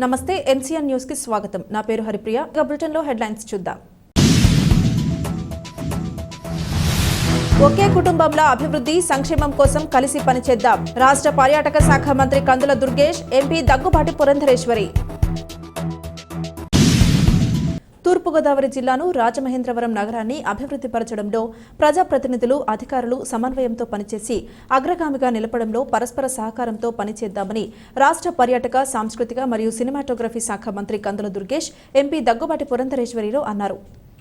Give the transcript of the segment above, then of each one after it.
నమస్తే ఎంసీఎన్ న్యూస్కి స్వాగతం. నా పేరు హరిప్రియ. ఇక బులెటిన్లో హెడ్లైన్స్ చూద్దాం. ఒకే కుటుంబంలో అభివృద్ధి సంక్షేమం కోసం కలిసి పనిచేద్దాం. రాష్ట్ర పర్యాటక శాఖ మంత్రి కందుల దుర్గేష్ ఎంపీ దగ్గుబాటి పురంధరేశ్వరి. తూర్పుగోదావరి జిల్లాను రాజమహేంద్రవరం నగరాన్ని అభివృద్ధి పరచడంలో ప్రజాప్రతినిధులు అధికారులు సమన్వయంతో పనిచేసి అగ్రగామిగా నిలపడంలో పరస్పర సహకారంతో పనిచేద్దామని రాష్ట్ర పర్యాటక సాంస్కృతిక మరియు సినిమాటోగ్రఫీ శాఖ మంత్రి కందుల దుర్గేష్ ఎంపీ దగ్గుబాటి పురంధరేశ్వరిలో అన్నారు.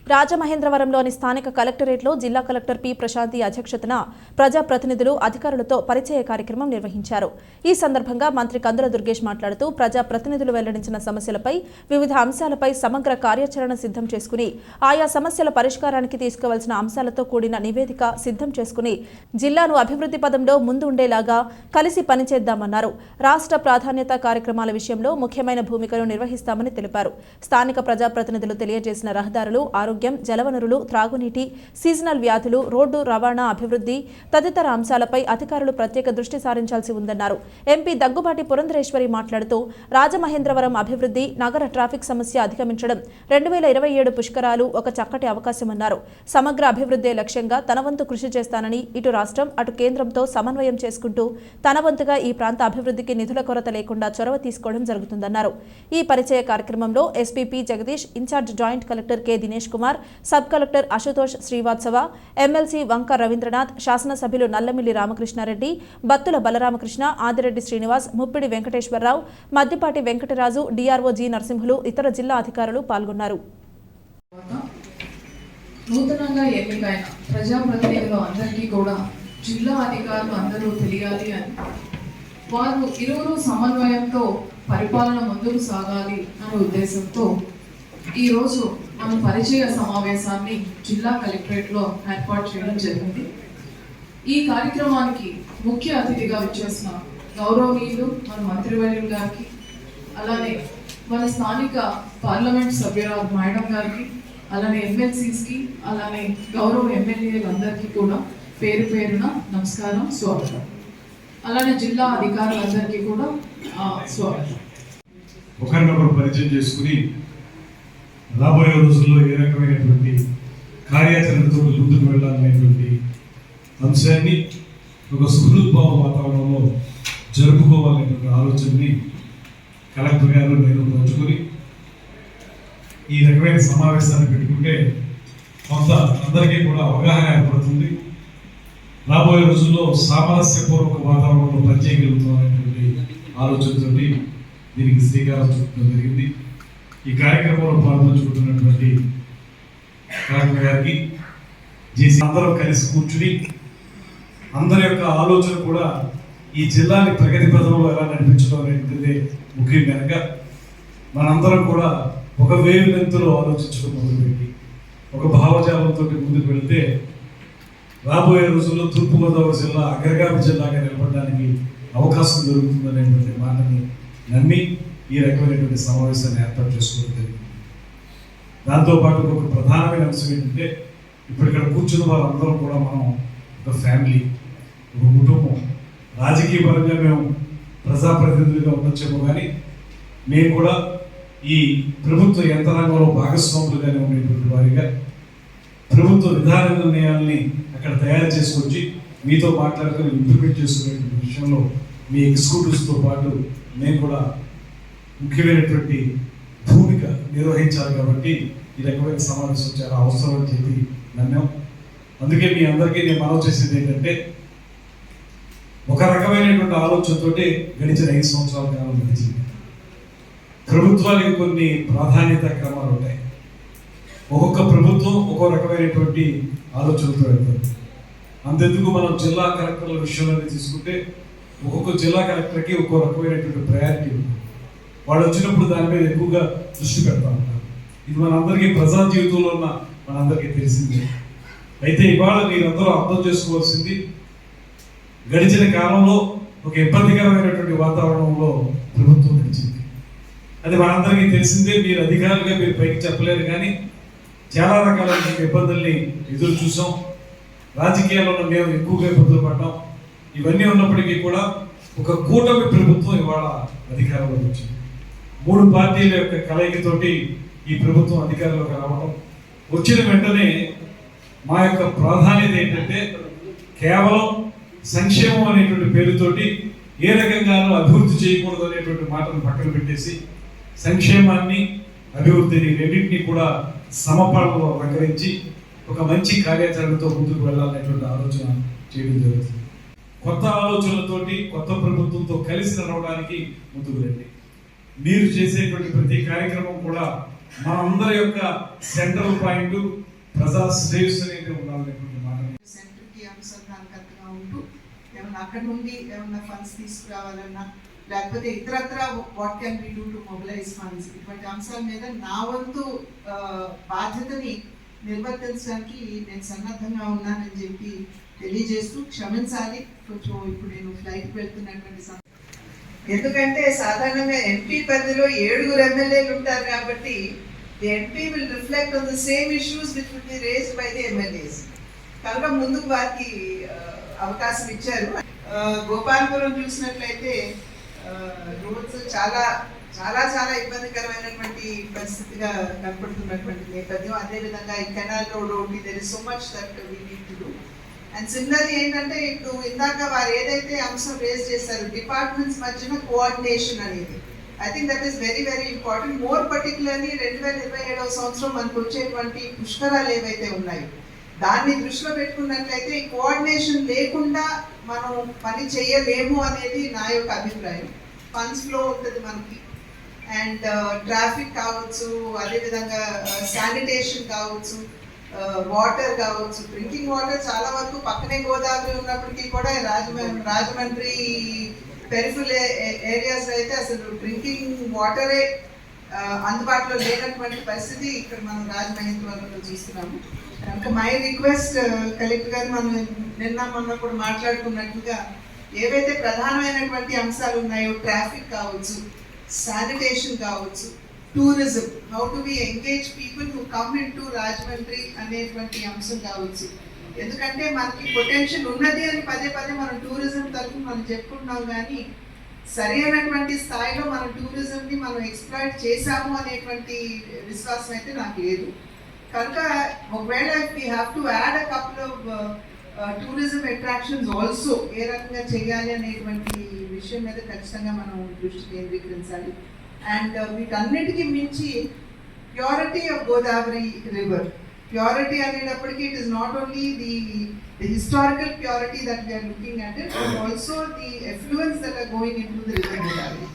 రాజమహేంద్రవరంలోని స్థానిక కలెక్టరేట్లో జిల్లా కలెక్టర్ పి ప్రశాంతి అధ్యక్షతన ప్రజాప్రతినిధులు అధికారులతో పరిచయ కార్యక్రమం నిర్వహించారు. ఈ సందర్భంగా మంత్రి కందుల దుర్గేష్ మాట్లాడుతూ ప్రజాప్రతినిధులు వెల్లడించిన సమస్యలపై వివిధ అంశాలపై సమగ్ర కార్యాచరణ సిద్ధం చేసుకుని ఆయా సమస్యల పరిష్కారానికి తీసుకోవాల్సిన అంశాలతో కూడిన నివేదిక సిద్ధం చేసుకుని జిల్లాను అభివృద్ధి పదంలో ముందు ఉండేలాగా కలిసి పనిచేద్దామన్నారు. రాష్ట్ర ప్రాధాన్యత కార్యక్రమాల విషయంలో ముఖ్యమైన భూమికను నిర్వహిస్తామని తెలిపారు. స్థానిక ప్రజాప్రతినిధులు తెలియజేసిన రహదారులు ఆరోగ్యం జలవనరులు త్రాగునీటి సీజనల్ వ్యాధులు రోడ్డు రవాణా అభివృద్ధి తదితర అంశాలపై అధికారులు ప్రత్యేక దృష్టి సారించాల్సి ఉందన్నారు. ఎంపీ దగ్గుబాటి పురంధరేశ్వరి మాట్లాడుతూ రాజమహేంద్రవరం అభివృద్ధి నగర ట్రాఫిక్ సమస్య అధిగమించడం రెండు వేల ఇరవై ఏడు పుష్కరాలు ఒక చక్కటి అవకాశమన్నారు. సమగ్ర అభివృద్ధే లక్ష్యంగా తన వంతు కృషి చేస్తానని ఇటు రాష్ట్రం అటు కేంద్రంతో సమన్వయం చేసుకుంటూ తన వంతుగా ఈ ప్రాంత అభివృద్ధికి నిధుల కొరత లేకుండా చొరవ తీసుకోవడం జరుగుతుందన్నారు. ఈ పరిచయ కార్యక్రమంలో SPP Jagadish incharge joint collector K. Dinesh Kumar Kumar sub collector Ashutosh Srivastava MLC Vanka Ravindranath శాసనసభ్యులు నల్లమిల్లి రామకృష్ణారెడ్డి బత్తుల బలరామకృష్ణ ఆదిరెడ్డి శ్రీనివాస్ ముప్పిడి వెంకటేశ్వరరావు మద్దిపాటి వెంకటరాజు డిఆర్ఓ జి నరసింహులు ఇతర జిల్లా అధికారులు పాల్గొన్నారు. నూతనంగా ఎన్నికైన ప్రజాప్రతినిధులు అందరికీ కూడా జిల్లా అధికారులు అందరూ తెలియాలి అని. వారు ఇరువురు సమన్వయంతో పరిపాలన ముందుకు సాగాలి అనే ఉద్దేశంతో ఈరోజు మన పరిచయ సమావేశాన్ని జిల్లా కలెక్టరేట్లో ఏర్పాటు చేయడం జరిగింది. ఈ కార్యక్రమానికి ముఖ్య అతిథిగా వచ్చేసిన గౌరవనీయులు మన మంత్రివర్యులు గారికి అలానే మన స్థానిక పార్లమెంట్ సభ్యురాలు మేడం గారికి అలానే ఎమ్మెల్సీస్కి అలానే గౌరవ ఎమ్మెల్యేలందరికీ కూడా పేరు పేరున నమస్కారం స్వాగతం. అలానే జిల్లా అధికారులందరికీ కూడా స్వాగతం. ఒకరినొకరు పరిచయం చేసుకుని రాబోయే రోజుల్లో ఏ రకమైనటువంటి కార్యాచరణతో ముందుకు వెళ్ళాలనేటువంటి అంశాన్ని ఒక సుహృద్భావ వాతావరణంలో జరుపుకోవాలనేటువంటి ఆలోచనని కలెక్టర్ గారు నేను పంచుకొని ఈ రకమైన సమావేశాన్ని పెట్టుకుంటే కొంత అందరికీ కూడా అవగాహన ఏర్పడుతుంది. రాబోయే రోజుల్లో సామరస్యపూర్వక వాతావరణంలో పనిచేయగలుగుతాం అనేటువంటి ఆలోచనతోటి దీనికి శ్రీకారం చుట్టడం జరిగింది. ఈ కార్యక్రమంలో పాల్పంచుకుంటున్నటువంటి కలెక్టర్ గారికి చేసి అందరం కలిసి కూర్చుని అందరి యొక్క ఆలోచన కూడా ఈ జిల్లాని ప్రగతి పథంలో ఎలా నడిపించడం అనేది ముఖ్యం కనుక మనందరం కూడా ఒక వేవ్ లెంత్లో ఆలోచించడం మొదలుపెట్టి ఒక భావజాలంతో ముందుకు వెళితే రాబోయే రోజుల్లో తూర్పుగోదావరి జిల్లా అగ్రగామి జిల్లాగా నిలబడడానికి అవకాశం దొరుకుతుందనేటువంటి మాటని నమ్మి ఈ రకమైనటువంటి సమావేశాన్ని ఏర్పాటు చేసుకోవడం జరిగింది. దాంతోపాటు ఒక ప్రధానమైన అంశం ఏంటంటే ఇప్పుడు ఇక్కడ కూర్చున్న వారందరం కూడా మనం ఒక ఫ్యామిలీ ఒక కుటుంబం. రాజకీయ పరంగా మేము ప్రజాప్రతినిధులుగా ఉండొచ్చేమో కానీ మేము కూడా ఈ ప్రభుత్వ యంత్రాంగంలో భాగస్వాములుగానే ఉండేటువంటి వారిగా ప్రభుత్వ విధాన నిర్ణయాల్ని అక్కడ తయారు చేసుకొచ్చి మీతో మాట్లాడుకొని ఇంప్లిమెంట్ చేసుకునేటువంటి విషయంలో మీ ఎగ్జిక్యూటివ్స్తో పాటు మేము కూడా ముఖ్యమైనటువంటి భూమిక నిర్వహించాలి కాబట్టి ఈ రకమైన సమావేశం చాలా అవసరం అని చెప్పి నమ్మాం. అందుకే మీ అందరికీ నేను మనవి చేసేది ఏంటంటే ఒక రకమైనటువంటి ఆలోచనతోటి గడిచిన ఐదు సంవత్సరాల కాలం గడిచింది. ప్రభుత్వానికి కొన్ని ప్రాధాన్యత క్రమాలు ఉంటాయి. ఒక్కొక్క ప్రభుత్వం ఒక్కో రకమైనటువంటి ఆలోచనతో వెళ్తుంది. అంతెందుకు మనం జిల్లా కలెక్టర్ల విషయంలో తీసుకుంటే ఒక్కొక్క జిల్లా కలెక్టర్కి ఒక్కో రకమైనటువంటి ప్రయారిటీ ఉంటుంది. వాళ్ళు వచ్చినప్పుడు దాని మీద ఎక్కువగా దృష్టి పెడతా ఉంటారు. ఇది మనందరికీ ప్రజా జీవితంలో ఉన్న మనందరికీ తెలిసిందే. అయితే ఇవాళ మీరందరూ అర్థం చేసుకోవాల్సింది గడిచిన కాలంలో ఒక ఇబ్బందికరమైనటువంటి వాతావరణంలో ప్రభుత్వం నడిచింది అది మనందరికీ తెలిసిందే మీరు అధికారులుగా మీరు పైకి చెప్పలేరు కానీ చాలా రకాలైన ఇబ్బందుల్ని ఎదురు చూసాం. రాజకీయాల్లో మేము ఎక్కువగా ఇబ్బందులు పడ్డాం. ఇవన్నీ ఉన్నప్పటికీ కూడా ఒక కూటమి ప్రభుత్వం ఇవాళ అధికారంలోకి వచ్చింది. మూడు పార్టీల యొక్క కలయికతోటి ఈ ప్రభుత్వం అధికారంలోకి రావడం వచ్చిన వెంటనే మా యొక్క ప్రాధాన్యత ఏంటంటే కేవలం సంక్షేమం అనేటువంటి పేరుతోటి ఏ రకంగానూ అభివృద్ధి చేయకూడదు అనేటువంటి మాటను పక్కన పెట్టేసి సంక్షేమాన్ని అభివృద్ధిని రెండింటినీ కూడా సమపాలలో ప్రకరించి ఒక మంచి కార్యాచరణతో ముందుకు వెళ్ళాలనేటువంటి ఆలోచన చేయడం జరుగుతుంది. కొత్త ఆలోచనలతోటి కొత్త ప్రభుత్వంతో కలిసి నడవడానికి ముందుకు రండి. మీరు చేసేటువంటి ప్రతి కార్యక్రమం కూడా మనందరి యొక్క సెంట్రల్ పాయింట్ ప్రజా శ్రేయస్సు అనేది ఉండాలనేటువంటి మాట. సెంటర్కి అనుసంధానకర్తగా ఉంటూ ఏమన్నా అక్కడ నుండి ఏమన్నా ఫండ్స్ తీసుకురావాలన్నా లేకపోతే ఇతరత్ర what can we do to mobilise funds ఇటువంటి అంశాల మీద నా వంతు బాధ్యతని నిర్వర్తించడానికి నేను సన్నద్ధంగా ఉన్నానని చెప్పి తెలియజేస్తూ క్షమించాలి. కొంచెం ఇప్పుడు నేను ఫ్లైట్కి వెళ్తున్నటువంటి ఎందుకంటే సాధారణంగా ఎంపీ పరిధిలో ఏడుగురు ఎమ్మెల్యేలు ఉంటారు కాబట్టి the MP will reflect on the same issues which will be raised by the MLAs కనుక ముందుకు వారికి అవకాశం ఇచ్చారు. గోపాల్పురం గోపాలపురం చూసినట్లయితే రోడ్స్ చాలా చాలా చాలా ఇబ్బందికరమైనటువంటి పరిస్థితిగా కనపడుతున్నటువంటి నేపథ్యం అదేవిధంగా ఈ కెనాల్ రోడ్ ఒకటి there is so much that we need to do and similarly ఏంటంటే ఇప్పుడు ఇందాక వారు ఏదైతే అంశం రేస్ చేశారు డిపార్ట్మెంట్స్ మధ్యన కోఆర్డినేషన్ అనేది I think that is very very important more particularly రెండు వేల ఇరవై ఏడవ సంవత్సరం మనకు వచ్చేటువంటి పుష్కరాలు ఏవైతే ఉన్నాయి దాన్ని దృష్టిలో పెట్టుకున్నట్లయితే ఈ కోఆర్డినేషన్ లేకుండా మనం పని చేయలేము అనేది నా యొక్క అభిప్రాయం. ఫండ్స్ ఫ్లో ఉంటుంది మనకి. అండ్ ట్రాఫిక్ uh, కావచ్చు అదేవిధంగా uh, శానిటేషన్ కావచ్చు వాటర్ కావచ్చు. డ్రింకింగ్ వాటర్ చాలా వరకు పక్కనే గోదావరి ఉన్నప్పటికీ కూడా రాజమండ్రి రాజమండ్రి పెరిఫుల్ ఏరియాస్ అయితే అసలు డ్రింకింగ్ వాటరే అందుబాటులో లేనటువంటి పరిస్థితి ఇక్కడ మనం రాజమహేంద్రవరంలో చూస్తున్నాము. కనుక మై రిక్వెస్ట్ కలెక్టర్ గారు మనం నిన్న మొన్న కూడా మాట్లాడుకున్నట్లుగా ఏవైతే ప్రధానమైనటువంటి అంశాలు ఉన్నాయో ట్రాఫిక్ కావచ్చు శానిటేషన్ కావచ్చు tourism how to be engage people who come in to Rajahmundry అనేటువంటి అంశం కావచ్చు. ఎందుకంటే మనకి పొటెన్షియల్ ఉన్నది అని పదే పదే మనం టూరిజం తరఫు మనం చెప్పుకుంటున్నాం కానీ సరైనటువంటి స్థాయిలో మన టూరిజంని మనం ఎక్స్ప్లాయిట్ చేశాము అనేటువంటి విశ్వాసం అయితే నాకు లేదు. కనుక ఒకవేళ we have to add a couple of tourism attractions also ఏ రకంగా చేయాలి అనేటువంటి విషయం మీద ఖచ్చితంగా మనం దృష్టి కేంద్రీకరించాలి. అండ్ వీటన్నిటికీ మించి purity of Godavari river purity అనేటప్పటికీ it is not only the the historical purity that we are looking at it also the effluence that are going in to the river Godavari